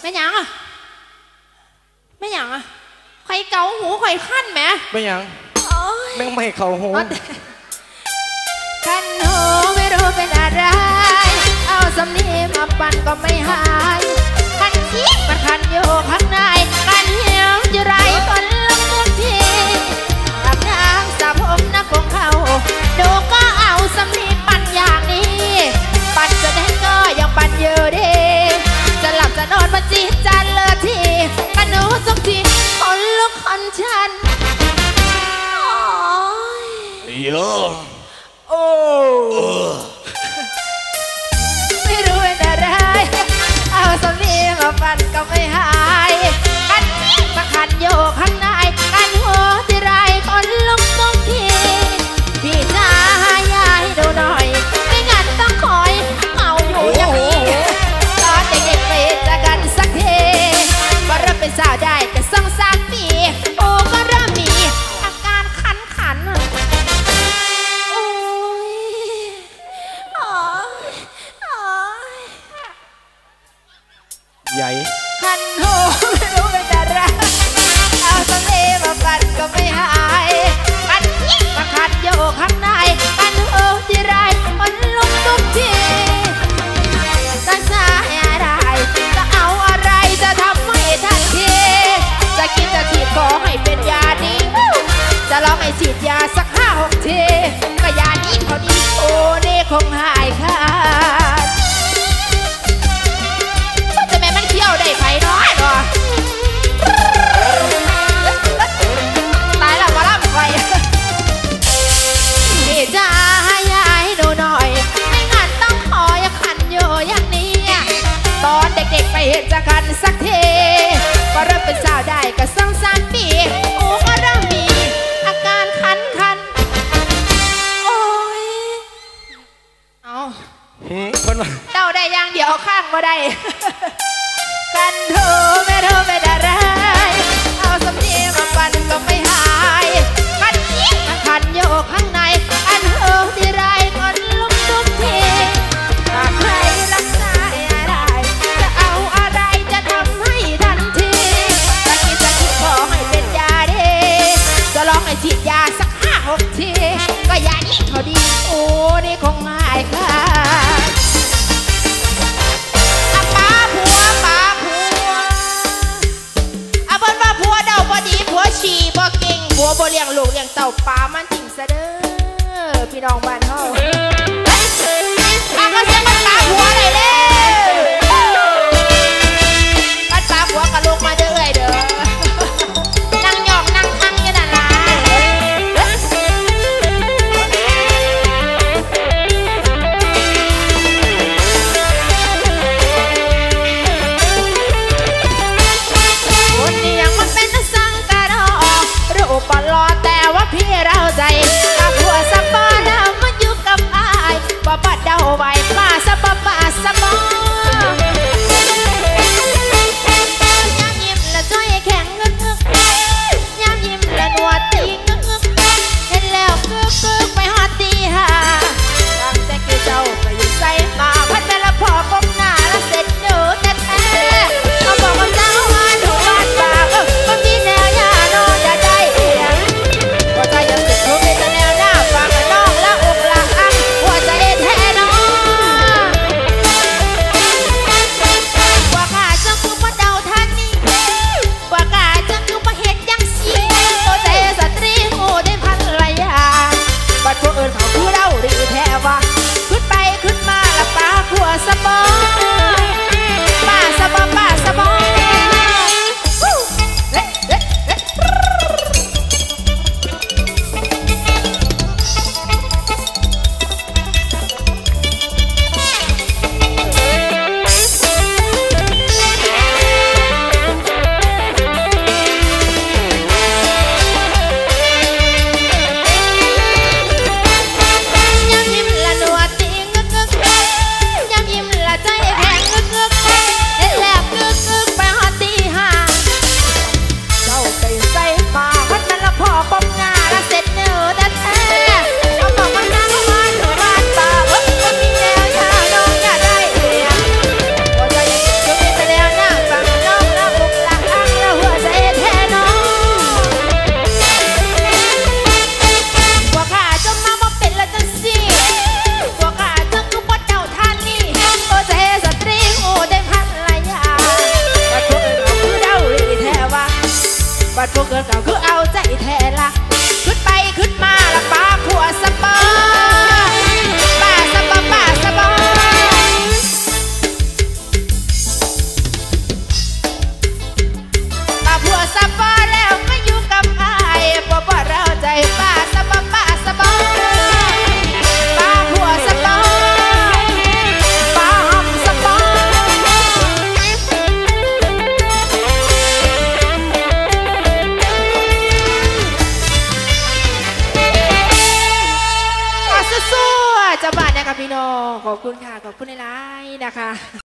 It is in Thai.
แม่หยังอะแม่หยังอะใครเกาหูใครขั้นแม่ไม่ยังแม่ไม่ให้เขาหูขั้นหูไม่รู้เป็นอะไร เอาสำนีมาปั่นก็ไม่หายขันชี้มันคันโยคัน ย ใหญ่คันหูไม่รู้เป็นอะไรเอาสำลีมาปัดก็ไม่หายคันนี้มาคันโยกข้างในคันหูที่ไรมันลุกทุกทีจะสายอะไรจะเอาอะไรจะทำให้ทันทีจะกินจะฉีดขอให้เป็นยาดีจะลองให้ฉีดยาสักห้าหกทีก็ยานี้เท่านี้โอ้นี่คงหายขา ไปเห็นจะกันสักทีก็เริ่มเป็นสาวได้ก็สองสามปีโอ้ก็เริ่มมีอาการคันคันๆโอ้ยเอาหืมเพิ่นว่าเดาได้อย่างเดียวข้างมาได้กันโทไม่รู้เป็นอะไลี้ยง ขอบคุณค่ะ ขอบคุณในไลน์นะคะ